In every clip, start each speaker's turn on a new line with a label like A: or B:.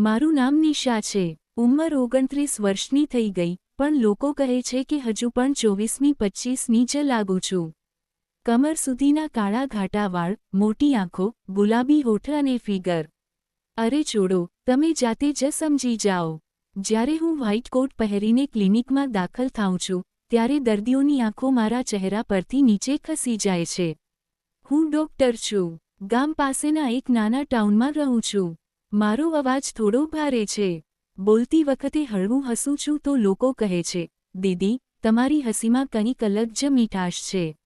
A: મારું નામ નિશા છે. ઉંમર ઓગણત્રીસ વર્ષની થઈ ગઈ, પણ લોકો કહે છે કે હજુ પણ ચોવીસમી પચ્ચીસની જ લાગુ છું. કમર સુધીના કાળા ઘાટા વાળ, મોટી આંખો, ગુલાબી હોઠ અને ફિગર. અરે છોડો, તમે જાતે જ સમજી જાઓ. જ્યારે હું વ્હાઇટ કોટ પહેરીને ક્લિનિકમાં દાખલ થાઉં છું, ત્યારે દર્દીઓની આંખો મારા ચહેરા પરથી નીચે ખસી જાય છે. હું ડોક્ટર છું. ગામ પાસેના એક નાના ટાઉનમાં રહું છું. મારો અવાજ થોડો ભારે છે. બોલતી વખતે હળવું હસું છું તો લોકો કહે છે, દીદી, તમારી હસીમાં કંઈક અલગ જ મીઠાશ છે.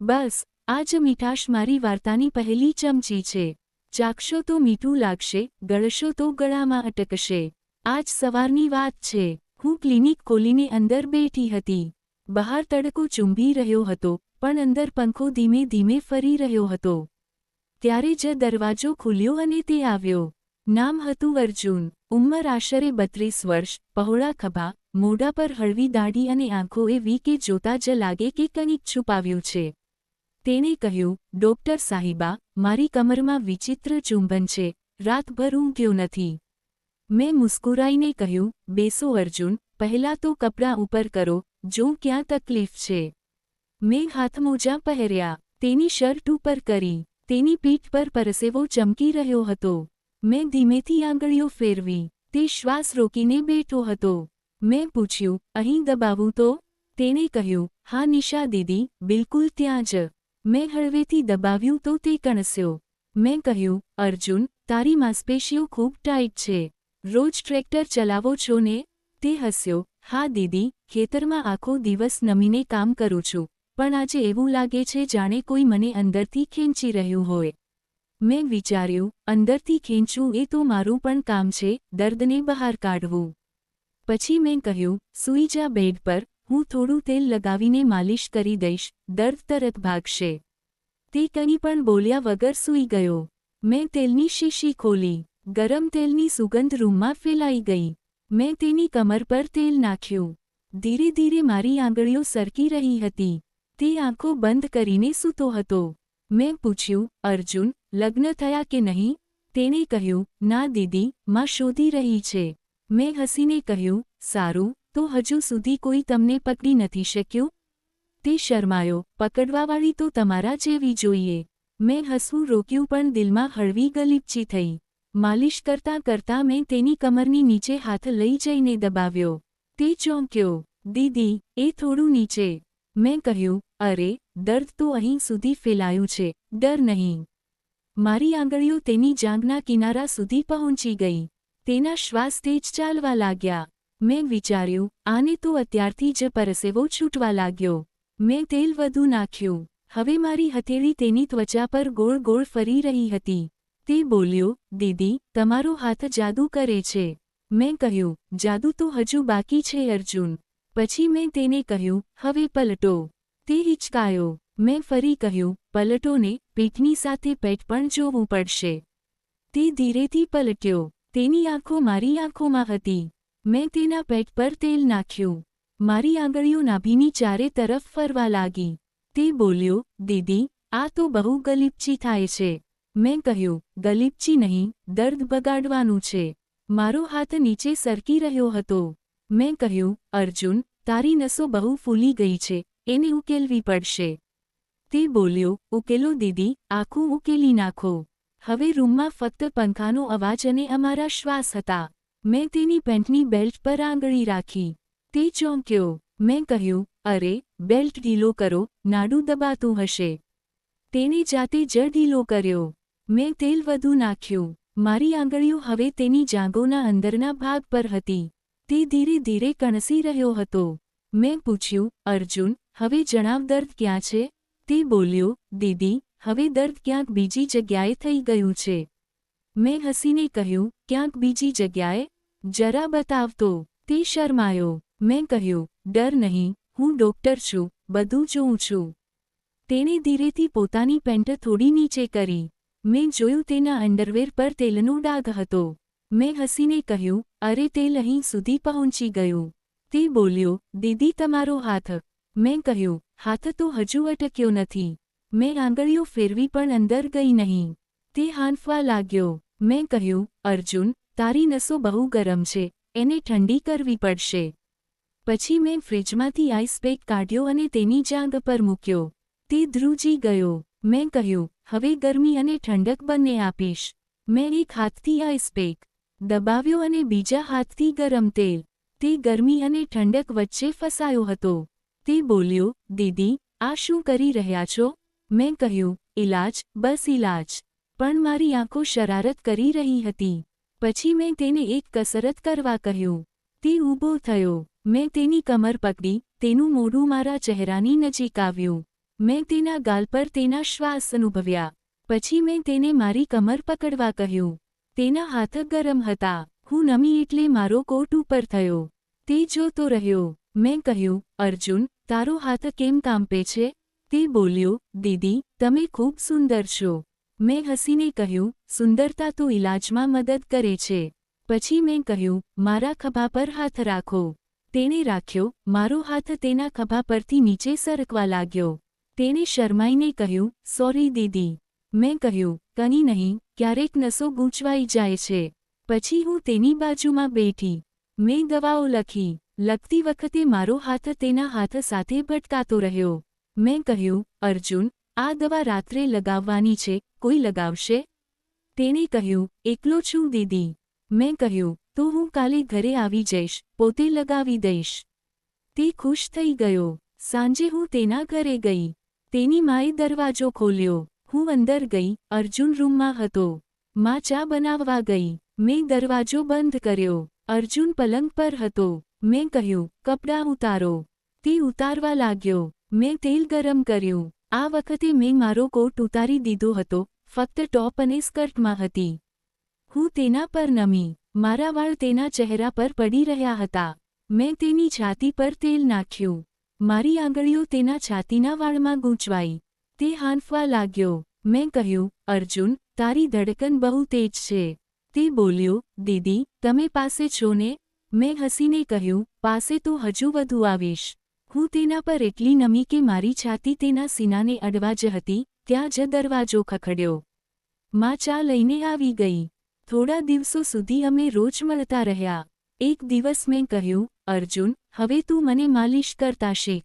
A: બસ, આ જ મીઠાશ મારી વાર્તાની પહેલી ચમચી છે. ચાખશો તો મીઠું લાગશે, ગળશો તો ગળામાં અટકશે. આજ સવારની વાત છે. હું ક્લિનિક ખોલીને અંદર બેઠી હતી. બહાર તડકો ચૂંભી રહ્યો હતો, પણ અંદર પંખો ધીમે ધીમે ફરી રહ્યો હતો. ત્યારે જ દરવાજો ખુલ્યો અને તે આવ્યો. નામ હતું અર્જુન. ઉંમર આશરે બત્રીસ વર્ષ. પહોળા ખભા, મોઢા પર હળવી દાઢી અને આંખો એવી કે જોતા જ લાગે કે કંઈક છુપાવ્યું છે. તેણે કહ્યું, ડોક્ટર સાહિબા, મારી કમરમાં વિચિત્ર ચુંબન છે. રાતભર ઊંઘ્યો નથી. મેં મુસ્કુરાઈને કહ્યું, બેસો અર્જુન, પહેલાં તો કપડાં ઉપર કરો, જો ક્યાં તકલીફ છે. મેં હાથમોજા પહેર્યા. તેની શર્ટ ઉપર કરી. તેની પીઠ પર પરસેવો ચમકી રહ્યો હતો. મેં ધીમેથી આંગળીઓ ફેરવી, તે શ્વાસ રોકીને બેઠો હતો. મેં પૂછ્યું, અહીં દબાવું તો? તેણે કહ્યું, હા નિશા દીદી, બિલકુલ ત્યાં જ. મેં હળવેથી દબાવ્યું તો તે કણસ્યો. મેં કહ્યું, અર્જુન, તારી માંસપેશીઓ ખૂબ ટાઈટ છે. રોજ ટ્રેક્ટર ચલાવો છો ને? તે હસ્યો, હા દીદી, ખેતરમાં આખો દિવસ નમીને કામ કરું છું, પણ આજે એવું લાગે છે જાણે કોઈ મને અંદરથી ખેંચી રહ્યું હોય. મેં વિચાર્યું, અંદરથી ખેંચવું એ તો મારું પણ કામ છે, દર્દને બહાર કાઢવું. પછી મેં કહ્યું, સૂઈ જા બેડ પર, હું થોડું તેલ લગાવીને માલિશ કરી દઈશ, દર્દ તરત ભાગશે. તે કંઈ પણ બોલ્યા વગર સૂઈ ગયો. મેં તેલની શીશી ખોલી, ગરમ તેલની સુગંધ રૂમમાં ફેલાઈ ગઈ. મેં તેની કમર પર તેલ નાખ્યું. ધીરે ધીરે મારી આંગળીઓ સરકી રહી હતી. તે આંખો બંધ કરીને સૂતો હતો. મેં પૂછ્યું, અર્જુન, લગ્ન થયા કે નહીં? તેણે કહ્યું, ના દીદી, માં શોધી રહી છે. મેં હસીને કહ્યું, સારું, તો હજુ સુધી કોઈ તમને પકડી નથી શક્યું? તે શરમાયો, પકડવાવાળી તો તમારા જેવી જોઈએ. મેં હસવું રોક્યું પણ દિલમાં હળવી ગલીપચી થઈ. માલિશ કરતાં કરતાં મેં તેની કમરની નીચે હાથ લઈ જઈને દબાવ્યો. તે ચોંક્યો, દીદી, એ થોડું નીચે. મેં કહ્યું, અરે દર્દ તો અહીં સુધી ફેલાયું છે, ડર નહીં. મારી આંગળીઓ તેની જાંઘના કિનારા સુધી પહોંચી ગઈ. તેના શ્વાસ તેજ ચાલવા લાગ્યા. મેં વિચાર્યું, આને તો અત્યારથી જ પરસેવો છૂટવા લાગ્યો. મેં તેલ વધુ નાખ્યું. હવે મારી હથેળી તેની ત્વચા પર ગોળ ગોળ ફરી રહી હતી. તે બોલ્યો, દીદી, તમારો હાથ જાદુ કરે છે. મેં કહ્યું, જાદુ તો હજુ બાકી છે અર્જુન. પછી મેં તેને કહ્યું, હવે પલટો. તે હિચકાયો. મેં ફરી કહ્યું, પલટોને પીઠની સાથે પેટ પણ જોવું પડશે. તે ધીરેથી પલટ્યો. તેની આંખો મારી આંખોમાં હતી. મેં તેના પેટ પર તેલ નાખ્યું. મારી આંગળીઓ નાભીની ચારે તરફ ફરવા લાગી. તે બોલ્યો, દીદી, આ તો બહુ ગલીપચી થાય છે. મેં કહ્યું ગલીપચી નહીં, દર્દ બગાડવાનું છે. મારો હાથ નીચે સરકી રહ્યો હતો. મેં કહ્યું, અર્જુન, તારી નસો બહુ ફૂલી ગઈ છે. એને ઉકેલવી પડશે. તે બોલ્યો, ઉકેલો દીદી, આખું ઉકેલી નાખો. હવે રૂમમાં ફક્ત પંખાનો અવાજ અને અમારા શ્વાસ હતા. મેં તેની પેન્ટની બેલ્ટ પર આંગળી રાખી. તે ચોંક્યો. મેં કહ્યું, અરે, બેલ્ટ ઢીલો કરો, નાડું દબાતું હશે. તેણે જાતે જ ઢીલો કર્યો. મેં તેલ વધુ નાખ્યું. મારી આંગળીઓ હવે તેની જાંગોના અંદરના ભાગ પર હતી. તે ધીરે ધીરે કણસી રહ્યો હતો. મેં પૂછ્યું, અર્જુન હવે જણાવ દર્દ ક્યાં છે? તે બોલ્યો, દીદી, હવે દર્દ ક્યાંક બીજી જગ્યાએ થઈ ગયું છે. મેં હસીને કહ્યું, ક્યાંક બીજી જગ્યાએ? જરા બતાવતો તે. શરમાયો. મેં કહ્યું, ડર નહીં, હું ડોક્ટર છું, બધું જોઉં છું. તેણે ધીરેથી પોતાની પેન્ટ થોડી નીચે કરી. મેં જોયું તેના અંડરવેર પર તેલનો ડાઘ હતો. મેં હસીને કહ્યું, અરે તેલ અહીં સુધી પહોંચી ગયું. તે બોલ્યો, દીદી, તમારો હાથ મેં કહ્યું, હાથ તો હજુ અટક્યો નથી. મેં આંગળીઓ ફેરવી પણ અંદર ગઈ નહીં. તે હાંફવા લાગ્યો. મેં કહ્યું, અર્જુન, તારી નસો બહુ ગરમ છે. એને ઠંડી કરવી પડશે. પછી મેં ફ્રિજમાંથી આઈસ પેક કાઢ્યો અને તેની જાંગ પર મૂક્યો. તે ધ્રુજી ગયો. મેં કહ્યું, હવે ગરમી અને ઠંડક બંને આપીશ. મેં એક હાથથી આઈસ પેક દબાવ્યો અને બીજા હાથથી ગરમ તેલ. તે ગરમી અને ઠંડક વચ્ચે ફસાયો હતો. તે બોલ્યો, દીદી, આ શું કરી રહ્યા છો? મેં કહ્યું ઇલાજ બસ ઇલાજ પણ મારી આંખો શરારત કરી રહી હતી. પછી મેં તેને એક કસરત કરવા કહ્યું. તે ઊભો થયો. મેં તેની કમર પકડી, તેનું મોઢું મારા ચહેરાની નજીક આવ્યું. મેં તેના ગાલ પર તેના શ્વાસ અનુભવ્યા. પછી મેં તેને મારી કમર પકડવા કહ્યું. તેના હાથ ગરમ હતા. હું નમી એટલે મારો કોટ ઉપર થયો. તે જોતો રહ્યો. મેં કહ્યું, અર્જુન, તારો હાથ કેમ કાંપે છે તે બોલ્યો, દીદી, તમે ખૂબ સુંદર છો મેં હસીને કહ્યું, સુંદરતા તો ઇલાજમાં મદદ કરે છે પછી મેં કહ્યું, મારા ખભા પર હાથ રાખો તેણે રાખ્યો, મારો હાથ તેના ખભા પરથી નીચે સરકવા લાગ્યો તેણે શરમાઈને કહ્યું, સોરી, દીદી મેં કહ્યું કની નહીં, ક્યારેક નસો ગૂંચવાઈ જાય છે પછી હું તેની બાજુમાં બેઠી. મેં દવાઓ લખી. લખતી વખતે મારો હાથ તેના હાથ સાથે ભટકાતો રહ્યો. મેં કહ્યું, અર્જુન, આ દવા રાત્રે લગાવવાની છે, કોઈ લગાવશે? તેણે કહ્યું, એકલો છું દીદી. મેં કહ્યું, તો હું કાલે ઘરે આવી જઈશ, પોતે લગાવી દઈશ. તે ખુશ થઈ ગયો. સાંજે હું તેના ઘરે ગઈ. તેની માએ દરવાજો ખોલ્યો. હું અંદર ગઈ, અર્જુન રૂમમાં હતો. માં ચા બનાવવા ગઈ. મેં દરવાજો બંધ કર્યો. અર્જુન પલંગ પર હતો. મેં કહ્યું, કપડાં ઉતારો. તે ઉતારવા લાગ્યો. મેં તેલ ગરમ કર્યું. આ વખતે મેં મારો કોટ ઉતારી દીધો હતો, ફક્ત ટોપ અને સ્કર્ટમાં હતી. હું તેના પર નમી. મારા વાળ તેના ચહેરા પર પડી રહ્યા હતા. મેં તેની છાતી પર તેલ નાખ્યું. મારી આંગળીઓ તેના છાતીના વાળમાં ગૂંચવાઈ. તે હાંફવા લાગ્યો. મેં કહ્યું, અર્જુન, તારી ધડકન બહુ તેજ છે. તે બોલ્યો, દીદી, તમે પાસે છો ને? મેં હસીને કહ્યું, પાસે તો હજુ વધુ આવીશ. હું તેના પર એટલી નમી કે મારી છાતી તેના સીનાને અડવા જ હતી, ત્યાં જ દરવાજો ખખડ્યો. માં ચા લઈને આવી ગઈ. થોડા દિવસો સુધી અમે રોજ મળતા રહ્યા. એક દિવસ મેં કહ્યું, અર્જુન, હવે તું મને માલિશ કરતા શીખ.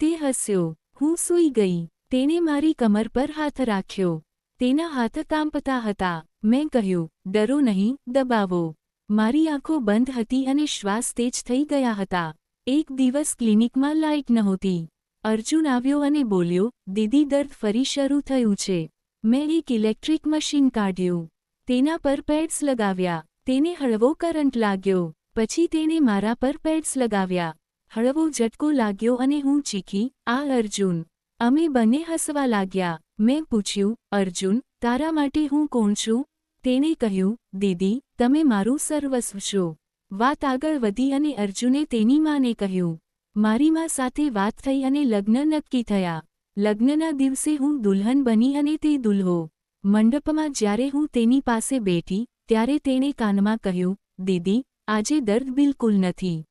A: તે હસ્યો. હું સૂઈ ગઈ. તેને મારી કમર પર હાથ રાખ્યો. તેના હાથ કાંપતા હતા. મેં કહ્યું, ડરો નહીં, દબાવો. મારી આંખો બંધ હતી અને શ્વાસ તેજ થઈ ગયા હતા. એક દિવસ ક્લિનિકમાં લાઇટ નહોતી. અર્જુન આવ્યો અને બોલ્યો, દીદી, દર્દ ફરી શરૂ થયું છે. મેં એક ઇલેક્ટ્રિક મશીન કાઢ્યું. તેના પર પેડ્સ લગાવ્યા. તેને હળવો કરંટ લાગ્યો. પછી તેણે મારા પર પેડ્સ લગાવ્યા. હળવો ઝટકો લાગ્યો અને હું ચીખી, આ અર્જુન. અમે બંને હસવા લાગ્યા. મેં પૂછ્યું, અર્જુન, તારા માટે હું કોણ છું? તેણે કહ્યું, દીદી, તમે મારું સર્વસ્વ છો. વાત આગળ વધી અને અર્જુને તેની માને કહ્યું, મારી મા સાથે વાત થઈ અને લગ્ન નક્કી થયા. લગ્નના દિવસે હું દુલ્હન બની અને તે દુલ્હો. મંડપમાં જ્યારે હું તેની પાસે બેઠી, ત્યારે તેણે કાનમાં કહ્યું, દીદી, આજે દર્દ બિલકુલ નથી.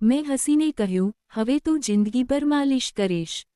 A: મેં હસીને કહ્યું, હવે તો જિંદગીભર માલિશ કરીશ.